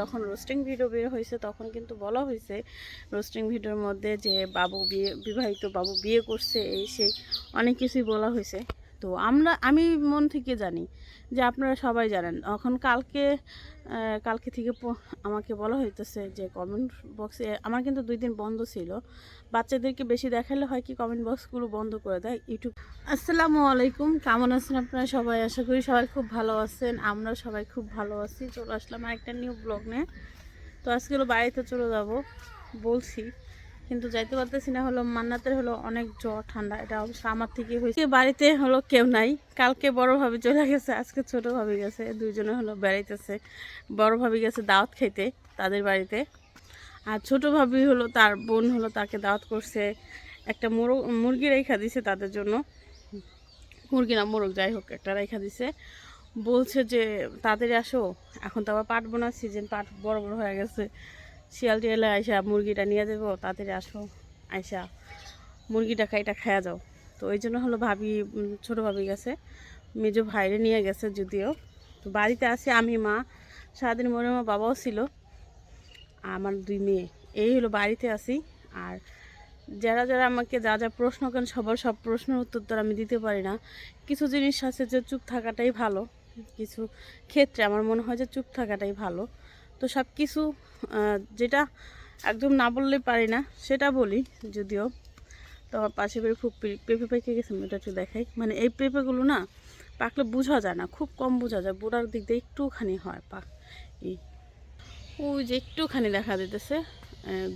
যখন roasting video বের হয়েছে, তখন কিন্তু বলা হয়েছে রোস্টিং ভিডিওর মধ্যে যে বাবু বিয়ে, বিবাহিত বাবু বিয়ে করছে, এই সেই অনেক কিছুই বলা হয়েছে। তো আমরা, আমি মন থেকে জানি যে আপনারা সবাই জানেন। এখন কালকে কালকে থেকে আমাকে বলা হইতেছে যে কমেন্ট বক্সে আমার কিন্তু দুই দিন বন্ধ ছিল। বাচ্চাদেরকে বেশি দেখালে হয় কি কমেন্ট বক্সগুলো বন্ধ করে দেয় ইউটিউব আসসালামু আলাইকুম, কেমন আছেন আপনারা সবাই? আশা করি সবাই খুব ভালো আছেন আমরা সবাই খুব ভালো আছি। চলে আসলাম আরেকটা নিউ ব্লগ নিয়ে। তো আজকে বাড়িতে চলে যাব, বলছি। কিন্তু যাইতে পারতেছি না, হলো মান্নাতের হলো অনেক জ্বর, ঠান্ডা, এটা অবশ্য আমার থেকে হয়েছে। বাড়িতে হলো কেউ নাই, কালকে বড় ভাবি চলে গেছে, আজকে ছোট ভাবি গেছে, দুইজনে হলো বেড়াইতেছে। বড় ভাবি গেছে দাওয়াত খাইতে তাদের বাড়িতে। আর ছোট ভাবি হলো তার বোন হলো তাকে দাওয়াত করছে, একটা মোরগ, মুরগি রেখা দিছে তাদের জন্য। মুরগি না, মোরগ, যাই হোক, একটা রেখা দিছে। বলছে যে, তাদের আসো, এখন তো আবার পাট বোনার সিজন পাট বড় বড় হয়ে গেছে। শিয়াল টিয়ালে আইসা মুরগিটা নিয়ে যাব, তাড়াতাড়ি আসো, আইসা মুরগিটা খাইটা খায়া যাও। তো ওই জন্য হলো ভাবি ছোটো ভাবি গেছে, মেজো ভাইরে নিয়ে গেছে যদিও। তো বাড়িতে আসি আমি, মা, সারাদিন মনে আমার বাবাও ছিল, আমার দুই মেয়ে। এই হলো বাড়িতে আসি আর যারা যারা আমাকে যা যা প্রশ্ন করেন, সবার সব প্রশ্নের উত্তর তো আমি দিতে পারি না। কিছু জিনিস আছে যে চুপ থাকাটাই ভালো, কিছু ক্ষেত্রে আমার মনে হয় যে চুপ থাকাটাই ভালো। তো সব কিছু যেটা একদম না বললে পারি না, সেটা বলি যদিও। তো পাশে বের খুব পেঁপে পেকে গেছে এটা একটু দেখাই। মানে এই পেঁপেগুলো না পাকলে বোঝা যায় না, খুব কম বোঝা যায়, বোড়ার দিক দিয়ে একটুখানি হয় পাক। এই, ওই যে একটুখানি দেখা দিতেছে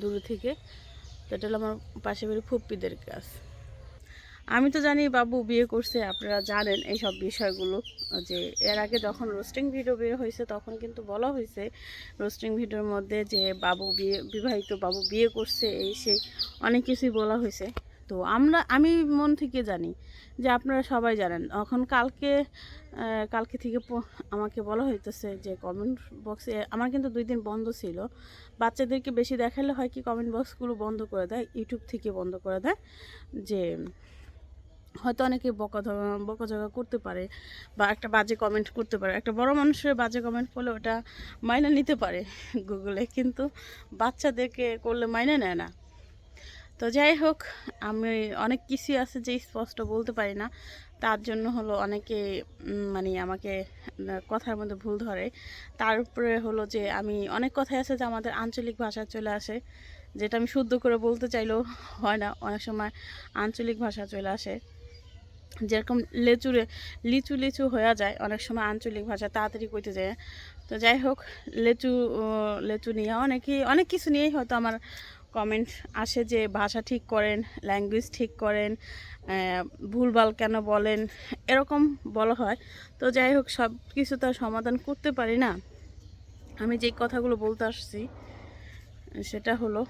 দূরে থেকে। তো এটা হলো আমার পাশে বের ফুপ্পিদের গাছ। আমি তো জানি বাবু বিয়ে করছে, আপনারা জানেন এই সব বিষয়গুলো, যে এর আগে যখন রোস্টিং ভিডিও বের হয়েছে, তখন কিন্তু বলা হয়েছে রোস্টিং ভিডিওর মধ্যে যে বাবু বিয়ে, বিবাহিত বাবু বিয়ে করছে, এই সেই অনেক কিছুই বলা হয়েছে। তো আমরা, আমি মন থেকে জানি যে আপনারা সবাই জানেন। এখন কালকে কালকে থেকে আমাকে বলা হইতেছে যে কমেন্ট বক্সে আমার কিন্তু দুই দিন বন্ধ ছিল। বাচ্চাদেরকে বেশি দেখালে হয় কি কমেন্ট বক্সগুলো বন্ধ করে দেয় ইউটিউব থেকে বন্ধ করে দেয়, যে হয়তো অনেকে বকা বকাঝকা করতে পারে বা একটা বাজে কমেন্ট করতে পারে। একটা বড় মানুষের বাজে কমেন্ট করলে ওটা মাইনে নিতে পারে গুগলে কিন্তু বাচ্চাদেরকে করলে মাইনে নেয় না। তো যাই হোক, আমি অনেক কিছুই আছে যে স্পষ্ট বলতে পারি না। তার জন্য হলো অনেকে মানে আমাকে কথার মধ্যে ভুল ধরে। তার উপরে হলো যে আমি অনেক কথাই আছে যে আমাদের আঞ্চলিক ভাষা চলে আসে। যেটা আমি শুদ্ধ করে বলতে চাইলেও হয় না। অনেক সময় আঞ্চলিক ভাষা চলে আসে। যেরকম লেচুরে, লিচু লিচু হয়ে যায়, অনেক সময় আঞ্চলিক ভাষা তাড়াতাড়ি কইতে যায়। তো যাই হোক, লেচু লেচু নিয়ে অনেকেই অনেক কিছু নিয়েই হয়তো আমার কমেন্ট আসে যে ভাষা ঠিক করেন ল্যাঙ্গুয়েজ ঠিক করেন ভুলভাল কেন বলেন, এরকম বলা হয়। তো যাই হোক, সব কিছু তো আর সমাধান করতে পারি না। আমি যে কথাগুলো বলতে আসছি, সেটা হলো,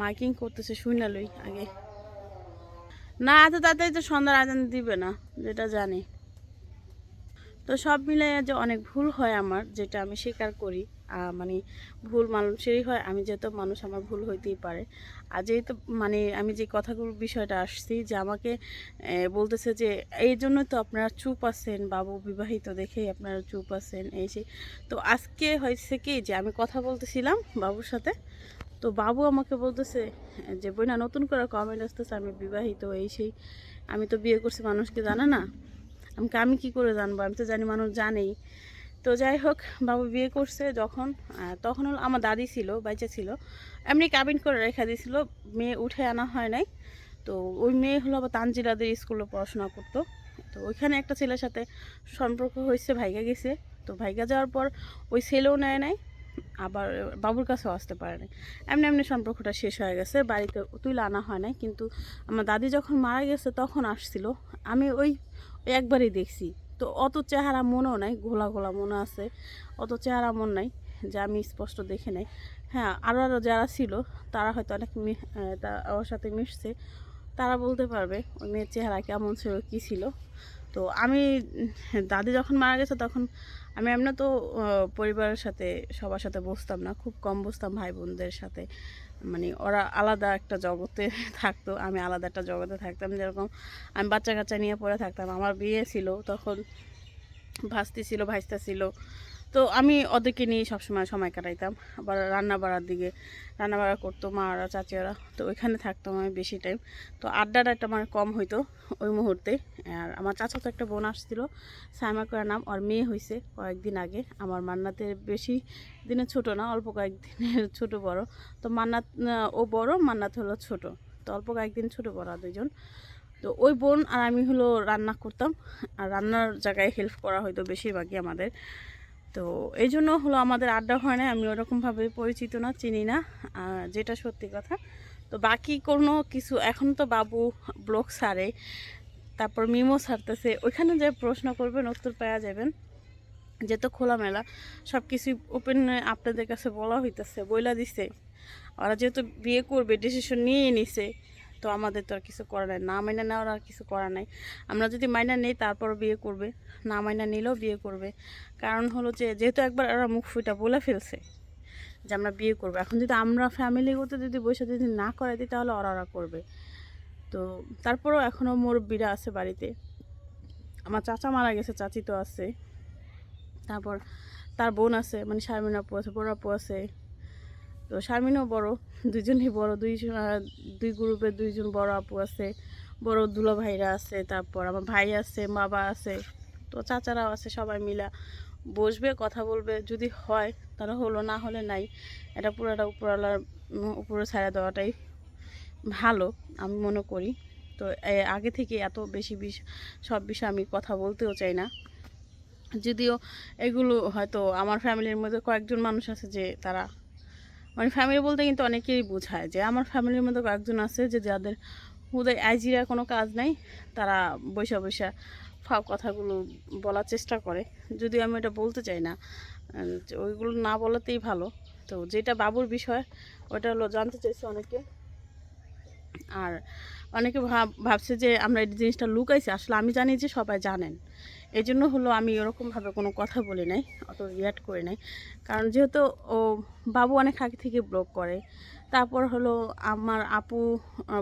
মাইকিং করতেছে শুনালই আগে। না, এত তাড়াতাড়ি তো সন্ধ্যার আজান দিবে না, যেটা জানি। তো সব মিলে যে অনেক ভুল হয় আমার, যেটা আমি স্বীকার করি মানে ভুল মানুষেরই হয়, আমি যেহেতু মানুষ, আমার ভুল হইতেই পারে। আর যেহেতু মানে আমি যে কথাগুলো, বিষয়টা আসছি, যে আমাকে বলতেছে যে, এই জন্যই তো আপনারা চুপ আছেন, বাবু বিবাহিত দেখেই আপনারা চুপ আছেন, এই সেই। তো আজকে হয়েছে কি, যে আমি কথা বলতেছিলাম বাবুর সাথে তো বাবু আমাকে বলতেছে, যে বই না নতুন করে কমেন্ট আসতেছে, আমি বিবাহিত, এই সেই। আমি তো বিয়ে করছি, মানুষকে জানে না। আমাকে আমি কি করে জানব? আমি তো জানি মানুষ জানেই। তো যাই হোক, বাবু বিয়ে করছে যখন তখন হলো আমার দাদি ছিল, বাইচা ছিল। এমনি কাবিন করে রেখে দিয়েছিল, মেয়ে উঠে আনা হয় নাই। তো ওই মেয়ে হলো আবার তানজিরাদের স্কুলে পড়াশোনা করতো। তো ওইখানে একটা ছেলের সাথে সম্পর্ক হয়েছে, ভাইগা গেছে। তো ভাইগা যাওয়ার পর ওই ছেলেও নেয় নাই। আবার বাবুর কাছেও আসতে পারে নাই এমনি এমনি সম্পর্কটা শেষ হয়ে গেছে, বাড়িতে তুলে আনা হয় নাই, কিন্তু আমার দাদি যখন মারা গেছে তখন আসছিল। আমি ওই একবারই দেখছি। তো অত চেহারা মনেও নাই, ঘোলা ঘোলা মনে আছে, অত চেহারা মন নাই যে আমি স্পষ্ট দেখে নাই। হ্যাঁ আরও আরও যারা ছিল, তারা হয়তো অনেক ওর সাথে মিশছে। তারা বলতে পারবে ওই মেয়ের চেহারা কেমন ছিল, কী ছিল। তো আমি দাদি যখন মারা গেছে তখন আমি এমনি তো পরিবারের সাথে, সবার সাথে বসতাম না, খুব কম বসতাম ভাই বোনদের সাথে। মানে ওরা আলাদা একটা জগতে থাকতো, আমি আলাদা একটা জগতে থাকতাম। যেরকম আমি বাচ্চা কাচ্চা নিয়ে পড়ে থাকতাম, আমার বিয়ে ছিল, তখন ভাস্তি ছিল, ভাইস্তা ছিল। তো আমি ওদেরকে নিয়ে সবসময় সময় কাটাইতাম। আবার রান্না বাড়ার দিকে রান্না বাড়া করতো মারা চাচিয়ারা তো ওইখানে থাকতাম আমি বেশি টাইম তো আড্ডাটা একটা আমার কম হইতো ওই মুহূর্তে। আর আমার চাচা তো একটা বোন আসছিল সাইমা করার নাম আর মেয়ে হয়েছে কয়েকদিন আগে। আমার মান্নাতে বেশি দিনে ছোট না অল্প কয়েকদিনের ছোট বড়। তো মান্নাত আহ, ও বড় মান্নাত হলো ছোট। তো অল্প কয়েকদিন ছোট বড় দুইজন। তো ওই বোন আর আমি হলো রান্না করতাম। আর রান্নার জায়গায় হেল্প করা হয়তো বেশিরভাগই আমাদের। তো এই জন্য হলো আমাদের আড্ডা হয় না, আমি ওরকমভাবে পরিচিত না, চিনি না যেটা সত্যি কথা। তো বাকি কোনো কিছু, এখন তো বাবু ব্লগ সারে, তারপর মিমো সারতেছে, ওইখানে যে প্রশ্ন করবেন, উত্তর পাওয়া যাবেন যেহেতু খোলামেলা সব কিছুই ওপেন আপনাদের কাছে বলা হইতেছে, বইলা দিছে। ওরা যেহেতু বিয়ে করবে ডিসিশন নিয়ে নিছে তো আমাদের তো আর কিছু করার নাই। না মাইনা নেওয়ার আর কিছু করার নাই। আমরা যদি মাইনা নেই তারপর বিয়ে করবে। না মাইনা নিলেও বিয়ে করবে। কারণ হলো যে, যেহেতু একবার ওরা মুখ ফুটা বলে ফেলছে যে আমরা বিয়ে করব। এখন যদি আমরা ফ্যামিলিগত যদি বসে যদি না করাই দিই তাহলে ওরা ওরা করবে। তো তারপরেও এখনও মোর মুরব্বীরা আছে বাড়িতে। আমার চাচা মারা গেছে, চাচি তো আছে। তারপর তার বোন আছে মানে শারমিন আপু আছে, বড় আপু আছে। তো শারমিনও বড়। দুজনই বড়, দুই দুই গ্রুপের দুইজন বড় আপু আছে, বড় দুলো ভাইরা আছে, তারপর আমার ভাই আছে বাবা আছে, তো চাচারাও আছে, সবাই মিলা বসবে, কথা বলবে, যদি হয় তাহলে হলো, না হলে নাই। এটা পুরোটা উপরওয়ালার উপরে ছাড়া দেওয়াটাই ভালো, আমি মনে করি। তো আগে থেকে এত বেশি বিষ, সব বিষয়ে আমি কথা বলতেও চাই না। যদিও এগুলো হয়তো আমার ফ্যামিলির মধ্যে কয়েকজন মানুষ আছে যে তারা মানে ফ্যামিলি বলতে কিন্তু অনেকেই বোঝায় যে আমার ফ্যামিলির মধ্যে কয়েকজন আছে যে যাদের হুদয় আইজিরা কোনো কাজ নাই, তারা বৈশা বৈশা ফাও কথাগুলো বলার চেষ্টা করে। যদিও আমি এটা বলতে চাই না ওইগুলো না বলাতেই ভালো। তো যেটা বাবুর বিষয়, ওটা হলো জানতে চাইছে অনেকে। আর অনেকে ভাব ভাবছে যে আমরা এই জিনিসটা লুকাইছি, আসলে আমি জানি যে সবাই জানেন। এই জন্য হলো আমি ওরকমভাবে কোনো কথা বলি নাই, অত রিয়াক্ট করি নাই। কারণ যেহেতু ও বাবু অনেক আগে থেকে ব্লগ করে, তারপর হলো আমার আপু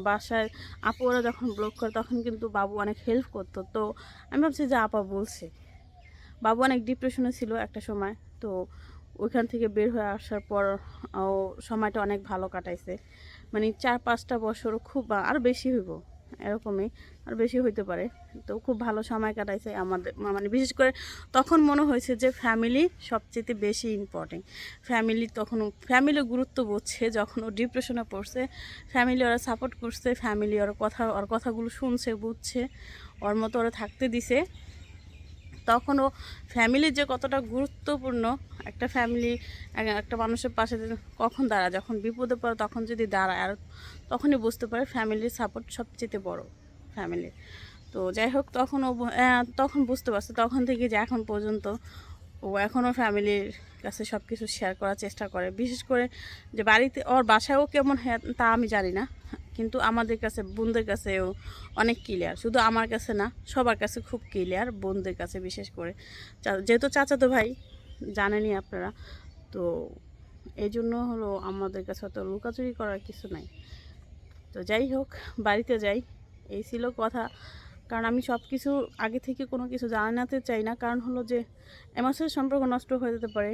বাসায় আপু ওরা যখন ব্লগ করে তখন কিন্তু বাবু অনেক হেল্প করতো। তো আমি ভাবছি যে আপা বলছে। বাবু অনেক ডিপ্রেশনে ছিল একটা সময়, তো ওইখান থেকে বের হয়ে আসার পর ও সময়টা অনেক ভালো কাটাইছে। মানে চার পাঁচটা বছর খুব আরও বেশি হইব। এরকমই আর বেশি হইতে পারে। তো খুব ভালো সময় কাটাইছে আমাদের মানে বিশেষ করে তখন মনে হয়েছে যে ফ্যামিলি সবচেয়ে বেশি ইম্পর্টেন্ট ফ্যামিলি তখন ফ্যামিলি গুরুত্ব বুঝছে যখন ও ডিপ্রেশনে পড়ছে ফ্যামিলি ওরা সাপোর্ট করছে ফ্যামিলি ওর কথা, ওর কথাগুলো শুনছে, বুঝছে, ওর মতো ওরা থাকতে দিছে। তখন ও ফ্যামিলির যে কতটা গুরুত্বপূর্ণ, একটা ফ্যামিলি একটা মানুষের পাশে কখন দাঁড়ায়, যখন বিপদে পড়ে তখন যদি দাঁড়ায়, আর তখনই বুঝতে পারে ফ্যামিলির সাপোর্ট সবচেয়ে বড় ফ্যামিলির তো যাই হোক, তখন ও তখন বুঝতে পারছে, তখন থেকে যে এখন পর্যন্ত ও এখনও ফ্যামিলির কাছে সব কিছু শেয়ার করার চেষ্টা করে। বিশেষ করে যে বাড়িতে ওর বাসায়ও কেমন হ্যাঁ তা আমি জানি না। কিন্তু আমাদের কাছে, বোনদের কাছেও অনেক ক্লিয়ার শুধু আমার কাছে না, সবার কাছে খুব ক্লিয়ার বোনদের কাছে বিশেষ করে। যেহেতু চাচাতো ভাই, জানেনই আপনারা। তো এই জন্য হলো আমাদের কাছে অত লুকাচুরি করার কিছু নাই। তো যাই হোক, বাড়িতে যাই। এই ছিল কথা। কারণ আমি সব কিছু আগে থেকে কোনো কিছু জানাতে চাই না। কারণ হলো যে এমাসের সম্পর্ক নষ্ট হয়ে যেতে পারে,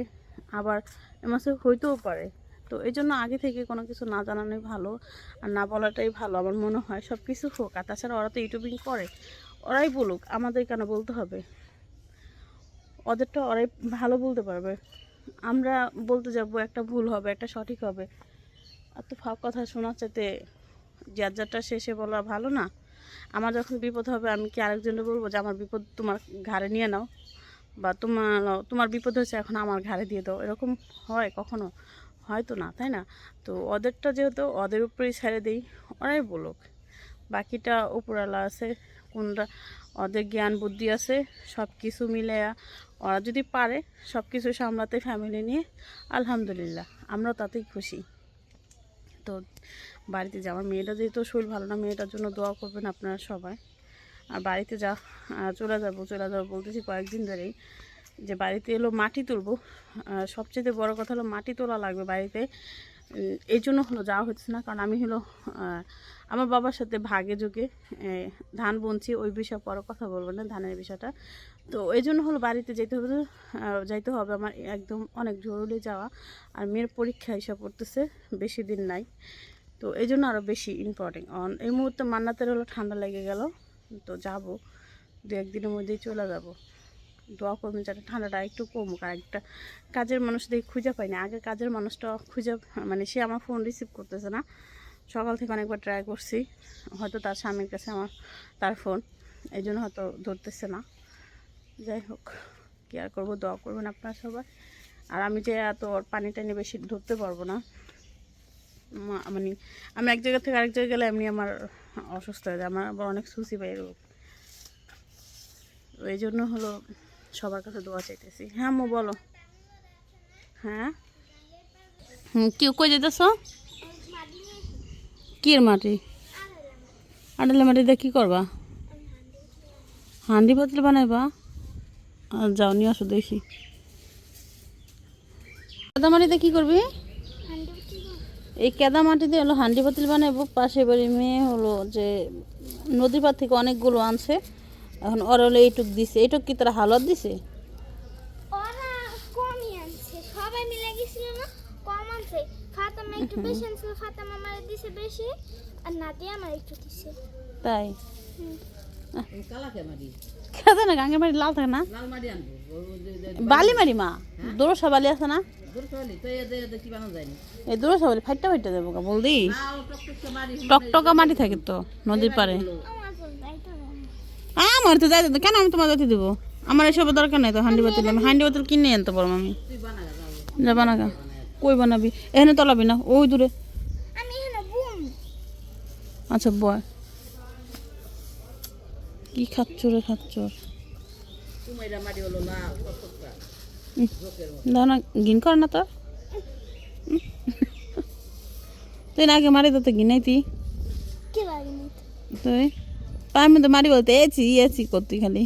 আবার এমাসে হইতেও পারে। তো এই জন্য আগে থেকে কোনো কিছু না জানানোই ভালো, আর না বলাটাই ভালো আমার মনে হয়। সব কিছু হোক, আর তাছাড়া ওরা তো ইউটিউবিং করে, ওরাই বলুক, আমাদের কেন বলতে হবে? ওদেরটা ওরাই ভালো বলতে পারবে। আমরা বলতে যাব, একটা ভুল হবে, একটা সঠিক হবে। আর তো ফাঁক কথা শোনার চাইতে যার যারটা শেষে বলা ভালো না। আমার যখন বিপদ হবে, আমি কি আরেকজনকে বলব যে, আমার বিপদ তোমার ঘাড়ে নিয়ে নাও বা তোমার তোমার বিপদ হয়েছে, এখন আমার ঘাড়ে দিয়ে দাও। এরকম হয় কখনো? হয়তো না, তাই না? তো ওদেরটা যেহেতু ওদের উপরেই ছেড়ে দিই, ওরাই বলুক। বাকিটা উপরালা আছে কোনটা ওদের জ্ঞান, বুদ্ধি আছে সব কিছু মিলে ওরা যদি পারে সব কিছু সামলাতে ফ্যামিলি নিয়ে, আলহামদুলিল্লাহ আমরা তাতেই খুশি। তো বাড়িতে যা আমার মেয়েটা যেহেতু শরীর ভালো না, মেয়েটার জন্য দোয়া করবেন আপনারা সবাই। আর বাড়িতে যা চলে যাব চলে যাব বলতেছি কয়েকদিন ধরেই যে বাড়িতে এলো মাটি তুলবো। সবচেয়ে বড় কথা হলো মাটি তোলা লাগবে বাড়িতে। এই জন্য হলো যাওয়া হচ্ছে না, কারণ আমি হলো আমার বাবার সাথে ভাগে যোগে ধান বুনছি, ওই বিষয়ে পরে কথা বলব না, ধানের বিষয়টা। তো এই জন্য হলো বাড়িতে যেতে হবে যাইতে হবে আমার একদম অনেক জরুরি যাওয়া। আর মেয়ের পরীক্ষা হিসাব করতেছে, বেশি দিন নাই। তো এই জন্য আরও বেশি ইম্পর্টেন্ট অন, এই মুহূর্তে মান্নাতের হলো ঠান্ডা লেগে গেল, তো যাব। দু একদিনের মধ্যেই চলে যাব। দোয়া করবেন যাতে ঠান্ডাটা একটু কমুক। আর একটা কাজের মানুষ দেখে খুঁজে পাই না। আগে কাজের মানুষটা খুঁজে মানে সে আমার ফোন রিসিভ করতেছে না। সকাল থেকে অনেকবার ট্রাই করছি। হয়তো তার স্বামীর কাছে আমার, তার ফোন এই জন্য হয়তো ধরতেছে না। যাই হোক, কি আর করব? দোয়া করবেন আপনারা সবাই। আর আমি যে এত পানি টানি বেশি ধরতে পারব না। মানে আমি এক জায়গা থেকে আরেক জায়গায় গেলে এমনি আমার অসুস্থ হয়ে যায়, আমার আবার অনেক সুসি পাই রোগ এই জন্য হলো সবার কাছে দোয়া চাইতেছি। হ্যাঁ মো বলো। হ্যাঁ? হুম, কি, কই যেতেছ কি এর মাটি? আডালে মাটি দিয়ে কী করবা? হান্ডি পাতিল বানাইবা? আর যাও, নিয়ে আসো দেখি। কেদা মাটিতে কি করবি? এই কেদা মাটি দিয়ে হলো হান্ডি পাতিল বানাইবো পাশে বাড়ি মেয়ে হলো যে নদীর পার থেকে অনেকগুলো আনছে। এখন ওর হলো এইটুক দিছে। এইটুক কি তারা হালত দিছে? সবাই মিলে গেছিল না? কম আনছে। ফাতেমা একটু বেশি আনছিল ফাতেমা আমার দিছে বেশি আর নাদি আমার একটু দিছে। তাই? হুম। না গাঙ্গের মাটি লাল থাকে না বালি মারি মা? দোরসা বালি আছে না? এই দোরসা বালি ফাইটটা ফাইটটা দেবো গা বল দি টকটকা মাটি থাকে তো নদীর পারে আমার তো যাইতে যাইতে কেন আমি তোমার যাইতে দেবো? আমার এসব দরকার নাই তো হান্ডি বাতিল আমি হান্ডি বাতিল কিনে আনতে পারব আমি। যা বানাগা। কই বানাবি? এখানে তলাবি না ওই দূরে। আমি এখানে বুম। আচ্ছা বয়। কি খাচ্ছ রে খাচ্ছ? দাও না গিন কর না তোর তুই না আগে মারি তো গিনাই তুই তুই? পায়ের মধ্যে মারি বলতে এছি এছি করতি খালি।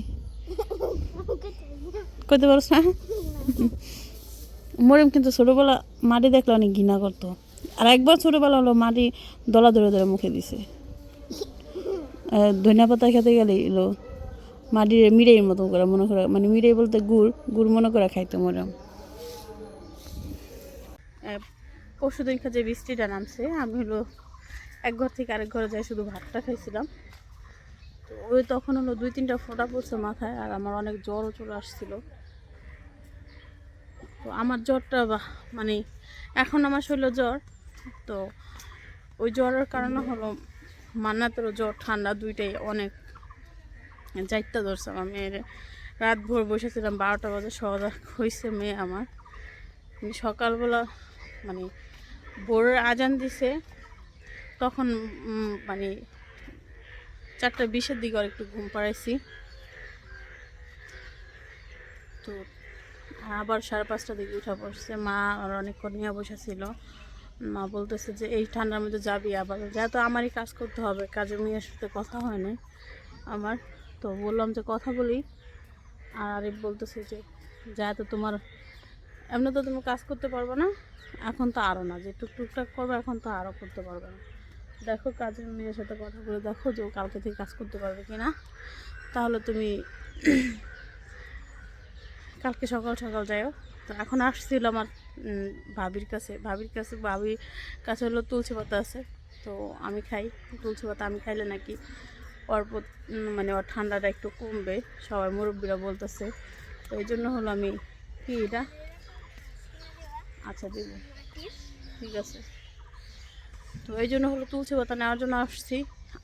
করতে পারছ না? মরিম কিন্তু ছোটোবেলা মাটি দেখলে অনেক ঘৃণা করতো। আর একবার ছোটোবেলা হলো মাটি দলা ধরে ধরে মুখে দিছে। ধনিয়া পাতা খেতে গেলে এলো। মাটির মিরের মতো করে মনে করে মানে মিরেই বলতে গুড় গুড় মনে করে খাইতো মরিম পরশু দিন যে বৃষ্টিটা নামছে, আমি হলো এক ঘর থেকে আরেক ঘরে যাই শুধু ভাতটা খাইছিলাম। তো ওই তখন হলো দুই তিনটা ফোঁটা পড়ছে মাথায় আর আমার অনেক জ্বরও চলে আসছিল। তো আমার জ্বরটা মানে এখন আমার শরীরে জ্বর, তো ওই জ্বরের কারণে হলো মান্নাতেরও জ্বর, ঠান্ডা দুইটাই অনেক। যাইতে ধরছে আমার মেয়ের। রাত ভোর বসেছিলাম, বারোটা বাজে সহজা হয়েছে মেয়ে আমার। সকালবেলা মানে ভোরের আজান দিছে, তখন মানে চারটা বিশের দিকে একটু ঘুম পাড়াইছি। তো আবার সাড়ে পাঁচটার দিকে উঠা পড়ছে। মা আর অনেকক্ষণ নিয়ে বসেছিল। মা বলতেছে যে, এই ঠান্ডার মধ্যে যাবি আবার। যেহেতু আমারই কাজ করতে হবে, কাজে মেয়ের সাথে কথা হয় না আমার। তো বললাম যে, কথা বলি। আর আরিফ বলতেছে যে যেহেতু তোমার, এমনি তো তুমি কাজ করতে পারবে না, এখন তো আরও না। যে টুকটুকটাক করবে, এখন তো আরও করতে পারবে না। দেখো কাজের মেয়ের সাথে কথা বলে দেখো যে, ও কালকে থেকে কাজ করতে পারবে কি না। তাহলে তুমি কালকে সকাল সকাল যাও তো এখন আসছিল আমার ভাবির কাছে। ভাবির কাছে ভাবির কাছে হলো তুলসী পাতা আছে। তো আমি খাই। তুলসী পাতা আমি খাইলে নাকি ওর মানে ওর ঠান্ডাটা একটু কমবে। সবাই মুরব্বীরা বলতেছে। তো এই জন্য হলো আমি কি এটা? আচ্ছা দিব। ঠিক আছে। তো এই জন্য হলো তুলসী পাতা নেওয়ার জন্য আসছি।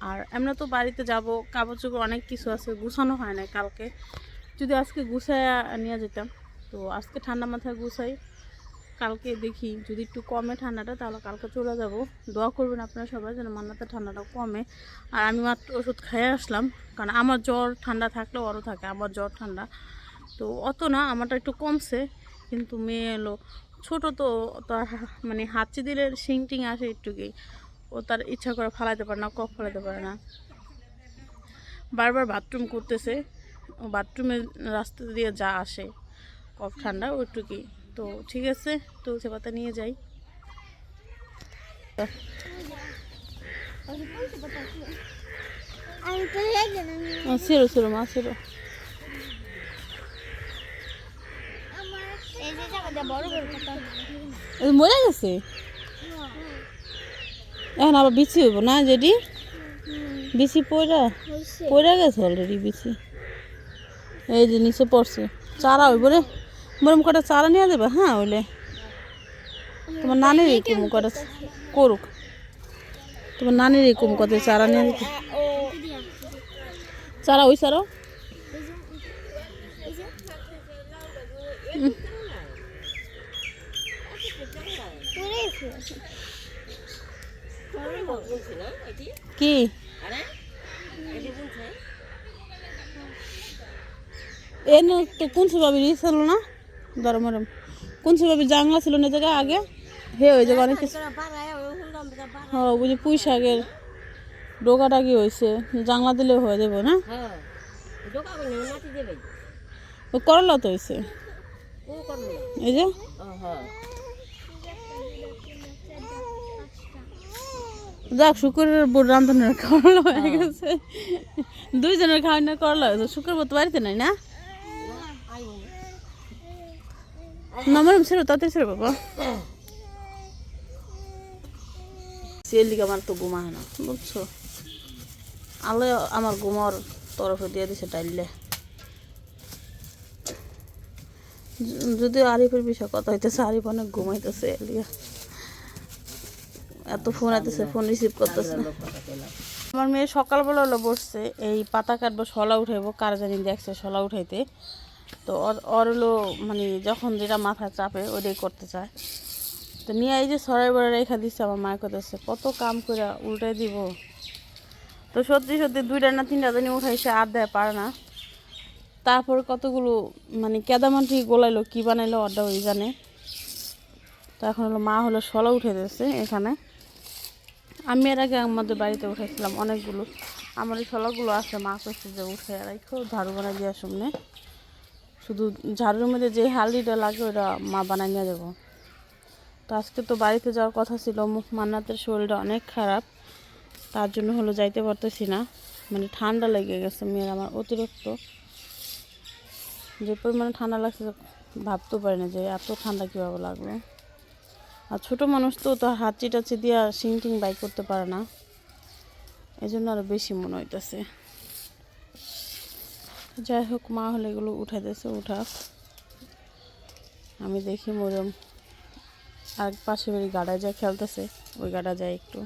আর এমনি তো বাড়িতে যাব। কাপড় চোপড় অনেক কিছু আছে। গুছানো হয় না কালকে। যদি আজকে গুছায় নিয়ে যেতাম। তো আজকে ঠান্ডা মাথায় গুছাই। কালকে দেখি, যদি একটু কমে ঠান্ডাটা, তাহলে কালকে চলে যাব। দোয়া করবেন আপনারা সবাই যেন মান্নাতে ঠান্ডাটা কমে। আর আমি মাত্র ওষুধ খেয়ে আসলাম, কারণ আমার জ্বর ঠান্ডা থাকলেও আরও থাকে, আমার জ্বর ঠান্ডা। তো অত না, আমারটা একটু কমছে, কিন্তু মেয়ে এলো। ছোটো তো, তার মানে হাঁচি দিলে শিং টিং আসে একটুকুই। ও তার ইচ্ছা করে ফালাইতে পারে না কফ ফালাইতে পারে না। বারবার বাথরুম করতেছে, ও বাথরুমের রাস্তা দিয়ে যা আসে, কফ ঠান্ডা ওইটুকুই তো ঠিক আছে তুলসী পাতা নিয়ে যাই। সেরো সেরো মা সেরো মরে গেছে? এখন আবার বিচি হইব না যদি বিচি পয়রা পয়রা গেছে অলরেডি বিচি। এই যে নিচে পড়ছে, চারা হইব রে। বরম কটা চারা নিয়ে দেবে হ্যাঁ হইলে তোমার নানির এই কুমু কটা করুক। তোমার নানির এই কুমু কত চারা নিয়ে ও চারা ওই চারা? কি? এ তো কোন সুবাবি ছিল না? ধরো মরম কোন সুবাবি জাংলা ছিল না জায়গায়? আগে? হে, ওই জায়গা অনেক কিছু। হ্যাঁ বুঝি পুঁই শাকের ডোকাটা কি হয়েছে? জাংলা দিলে হয়ে যাব না? ও, করলা তো হয়েছে। এই যে? যাক, শুক্রের বোর রান্ধনের করলা হয়ে গেছে। দুইজনের খাওয়ানোর করলা হয়েছে। শুকুরবোর তো বাড়িতে নাই, না? নামার ছিল তাতে ছিল বাবা। সিএলিক আমার তো ঘুমা না, বুঝছ? আলো আমার ঘুমার তরফে দিয়ে দিছে টাইলে যদি আরিফের বিষয়ে কথা হইতেছে, আরিফ অনেক ঘুমাইতেছে এলিয়া এত ফোন আইতেছে, ফোন রিসিভ করতেছে আমার মেয়ে সকালবেলা হলো বসছে, এই পাতা কাটবো, শলা উঠাইবো, কার জানি দেখছে শলা উঠাইতে। তো ওর হলো মানে যখন যেটা মাথা চাপে ওটাই করতে চায়। তো নিয়ে এই যে সরাই বড় রেখা দিচ্ছে আমার মায়ের করতেছে কত কাম করে উল্টাই দিব। তো সত্যি সত্যি দুইটা না তিনটা দিন উঠাইছে আর দেয়, পারে না। তারপর কতগুলো মানে কেদামাটি গোলাইলো, কি বানাইলো অর্ডা ওই জানে। তো এখন হলো মা হলো শলা উঠে দিয়েছে এখানে। আমি এর আগে আমাদের বাড়িতে উঠেছিলাম অনেকগুলো। আমার এই শলাগুলো আছে, মা করছে যে উঠে রাখো ঝাড়ু বানাই দেওয়ার সামনে শুধু ঝাড়ুর মধ্যে যে হালদিটা লাগে ওটা মা বানাই নিয়ে যাব তো আজকে তো বাড়িতে যাওয়ার কথা ছিল, মুখ মান্নাতের শরীরটা অনেক খারাপ, তার জন্য হলো যাইতে পারতেছি না। মানে ঠান্ডা লেগে গেছে মেয়ের আমার অতিরিক্ত। যে পরিমাণে ঠান্ডা লাগছে, ভাবতেও পারি না যে এত ঠান্ডা কীভাবে লাগল আর ছোটো মানুষ তো তো হাঁচি টাচি দিয়ে সিং টিং বাইক করতে পারে না। এই জন্য আরও বেশি মনে হইতেছে। যাই হোক, মা হলে এগুলো উঠাইতেছে উঠাক। আমি দেখি মরম আর পাশে বাড়ি গাড়া যা খেলতেছে। ওই গাড়া যায় একটু।